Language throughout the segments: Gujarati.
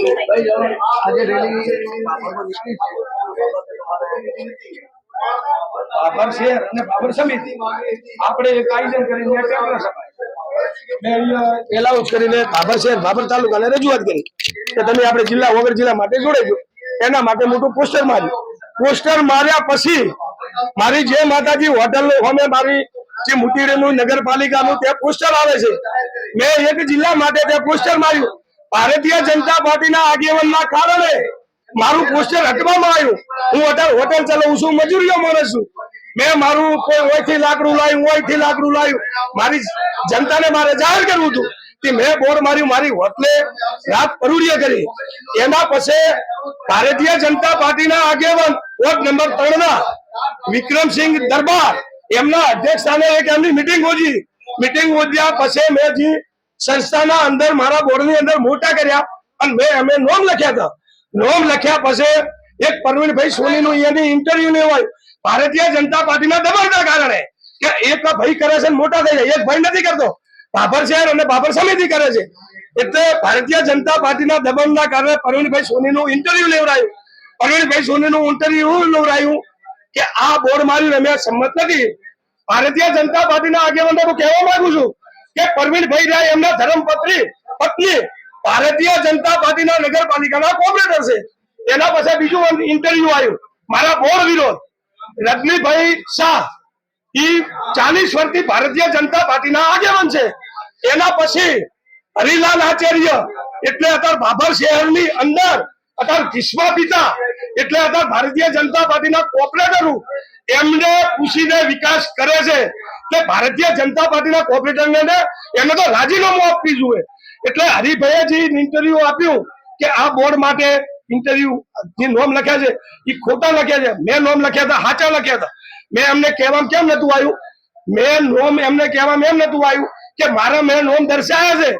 આજે રેલી અને રજૂઆત કરી કે તમે આપણે જિલ્લા, વગર જિલ્લા માટે જોડાજો એના માટે મોટું પોસ્ટર માર્યું. પોસ્ટર માર્યા પછી મારી જે માતાજી હોટલ હોમે મારી જે મુટીરેનું નગરપાલિકાનું તે પોસ્ટર આવે છે. મેં એક જિલ્લા માટે તે પોસ્ટર માર્યું. ભારતીય જનતા પાર્ટીના આગેવાનના કારણે મારું પોસ્ટર હટવામાં આવ્યું. હું અત્યારે હોટેલ ચલાવું છું, મજૂરીઓ માણસ છું. મેં મારું કોઈ ઓયથી લાકડું લાવ્યું, ઓયથી લાકડું લાવ્યું. મારી જનતાને મારે જાહેર કરવું હતું મેં બોર માર્યું, મારી હોટલે રાત પરુડીએ કરી. એના પછી ભારતીય જનતા પાર્ટીના આગેવાન વોર્ડ નંબર ત્રણ ના વિક્રમસિંહ દરબાર એમના અધ્યક્ષ સ્થાને એક એમની મિટિંગ યોજી મિટિંગ યોજ્યા પછી મેં સંસ્થાના અંદર મારા બોર્ડની અંદર મોટા કર્યા અને મેં અમે નોમ લખ્યા હતા. નોમ લખ્યા પછી એક પરવીણભાઈ સોનીનું અહીંયાની ઇન્ટરવ્યુ લેવાય ભારતીય જનતા પાર્ટીના દબાણના કારણે કે એક ભાઈ કરે છે મોટા થઈ જાય. એક ભાઈ નથી કરતો. બાબર શહેર અને બાબર સમિતિ કરે છે. એટલે ભારતીય જનતા પાર્ટીના દબાણના કારણે પરવીણભાઈ સોનીનું ઇન્ટરવ્યુ લેવડાયું. સોની સોનીનું ઇન્ટરવ્યુ લેવડાયું કે આ બોર્ડ મારી અમે સંમત નથી. ભારતીય જનતા પાર્ટીના આગેવાનો હું કહેવા માંગુ છું કે પરવીણભાઈ રાય એમના ધર્મપત્ની, પત્ની, ભારતીય જનતા પાર્ટીના નગરપાલિકાના કોર્પોરેટર છે. એના પછી બીજું ઇન્ટરવ્યુ આવ્યું. મારા બોર્ડ વિરોધ, રજનીભાઈ શાહ, ઈ ચાલીસ વર્ષથી ભારતીય જનતા પાર્ટીના આગેવાન છે. એના પછી હરિલાલ આચાર્ય, એટલે અત્યારે બાબર શહેરની અંદર અત્યારે ભીષ્મા પિતા, એટલે અત્યારે ભારતીય જનતા પાર્ટીના કોર્પોરેટર, એમને પૂછીને વિકાસ કરે છે. કે ભારતીય જનતા પાર્ટીના કોર્પોરેટરને એમને તો રાજીનામું આપવી જોઈએ. એટલે હરિભાઈએ જે ઇન્ટરવ્યુ આપ્યું કે આ બોર્ડ માટે ઇન્ટરવ્યુ જે નોમ લખ્યા છે એ ખોટા લખ્યા છે. મેં નોમ લખ્યા હતા, સાચા લખ્યા હતા. મેં એમને કહેવામાં કેમ નતું આવ્યું? મેં નોમ એમને કહેવામાં એમ નતું આવ્યું કે મારા મેં નોમ દર્શાવ્યા છે.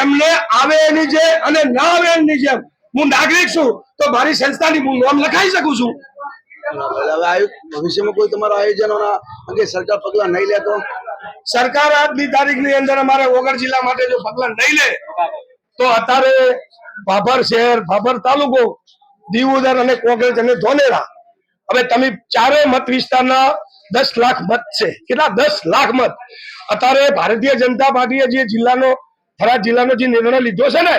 એમને આવે એની જે અને ના આવે એની જેમ. હું નાગરિક છું, તો મારી સંસ્થાની હું નોમ લખાઈ શકું છું? ભવિષ્યમાં કોઈ તમારા આયોજનોના અંગે સરકાર પગલા નહીં લે સરકાર આજની તારીખની અંદર અમારે વગર જિલ્લા માટે જો પગલા નહીં લે, તો અત્યારે ભાભર શહેર, ભાભર તાલુકો, દીવોદર અને કોંગ્રેસ અને ધોનેરા. હવે તમે ચારે મત વિસ્તારના દસ લાખ મત છે. કેટલા? દસ લાખ મત. અત્યારે ભારતીય જનતા પાર્ટીએ જે જિલ્લાનો, થરાદ જિલ્લાનો જે નિર્ણય લીધો છે ને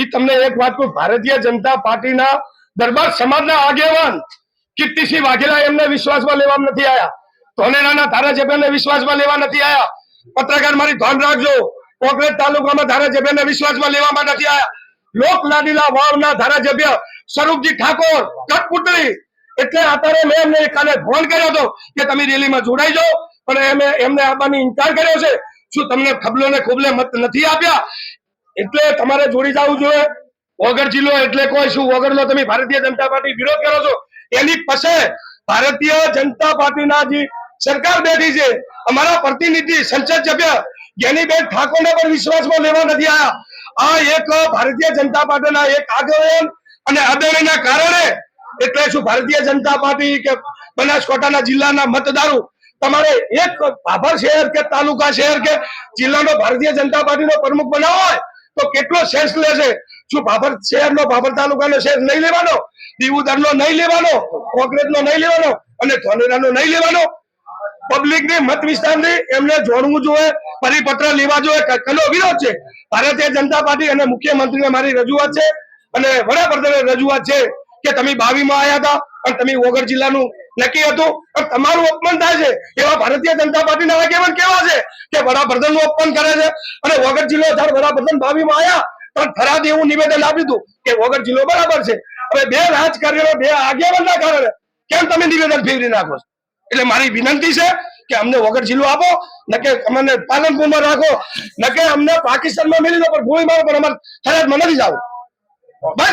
એ તમને એક વાત કહું, ભારતીય જનતા પાર્ટીના દરબાર સમાજના આગેવાન કીર્તિસિંહ વાઘેલા એમને વિશ્વાસમાં લેવામાં નથી આયા. ધોલેરાના ધારાસભ્યને વિશ્વાસમાં લેવા નથી આયા. પત્રકાર મારી ધ્યાન રાખજો. કોંગ્રેસ તાલુકામાં ધારાસભ્યને વિશ્વાસમાં લેવામાં નથી આવ્યા લોક લાડીલા વાવના ધારાસભ્ય સ્વરૂપજી ઠાકોર કટપુતળી એટલે અત્યારે મેં એમને કાલે ફોન કર્યો હતો કે તમે રેલીમાં જોડાઈ જાઓ. પણ એમને એમને આવવાની ઇનકાર કર્યો છે. શું તમને ખબલો ને ખુબલે મત નથી આપ્યા? એટલે તમારે જોડી જવું જોઈએ. વગર જિલ્લો એટલે કોઈ શું વગરનો તમે ભારતીય જનતા પાર્ટી વિરોધ કરો છો? એની પછી ભારતીય જનતા પાર્ટીના જે સરકાર બેઠી છે, અમારા પ્રતિનિધિ સંસદ સભ્ય જ્ઞાનીબેન ઠાકોરને પણ વિશ્વાસમાં લેવા નથી આવ્યા આ એક ભારતીય જનતા પાર્ટીના એક આગેવાન અને અદાણીના કારણે, એટલે શું ભારતીય જનતા પાર્ટી કે બનાસકાંઠાના જિલ્લાના મતદારો, તમારે એક ભાભર શહેર કે તાલુકા શહેર કે જિલ્લાનો ભારતીય જનતા પાર્ટીનો પ્રમુખ બનાવો હોય, તો કેટલો સેન્સ લેશે શું ભાભર શહેરનો ભાભર તાલુકાનો શહેર નહીં લેવાનો, દીવુદરનો નહીં લેવાનો કોંગ્રેસનો નહીં લેવાનો અને ધોલેરાનો નહીં લેવાનો પબ્લિકની મત વિસ્તારની એમને જોડવું જોઈએ, પરિપત્ર લેવા જોઈએ. કનો વિરોધ છે? ભારતીય જનતા પાર્ટી અને મુખ્યમંત્રીને મારી રજૂઆત છે અને વડાપ્રધાને રજૂઆત છે કે તમે બાવી માં આવ્યા હતા અને તમે વગર જિલ્લાનું નક્કી હતું. પણ તમારું અપમાન થાય છે. એવા ભારતીય જનતા પાર્ટીના આગેવાન કેવા છે? કે વડાપ્રધાનનું અપમાન કરે છે અને વગર જિલ્લો જ્યારે વડાપ્રધાન બાવી માં આવ્યા પણ થરાદ એવું નિવેદન આપ્યું હતું કે વગર જિલ્લો બરાબર છે. હવે બે રાજકારીઓ બે આગેવાનના કારણે કેમ તમે નિવેદન ફેરવી નાખો એટલે મારી વિનંતી છે કે અમને વગર જિલ્લો આપો, ન કે અમને પાલનપુરમાં રાખો, ન કે અમને પાકિસ્તાનમાં મેળવી દો, પણ ગોળીબાર પણ અમારે ફરજમાં નથી જવું. બસ.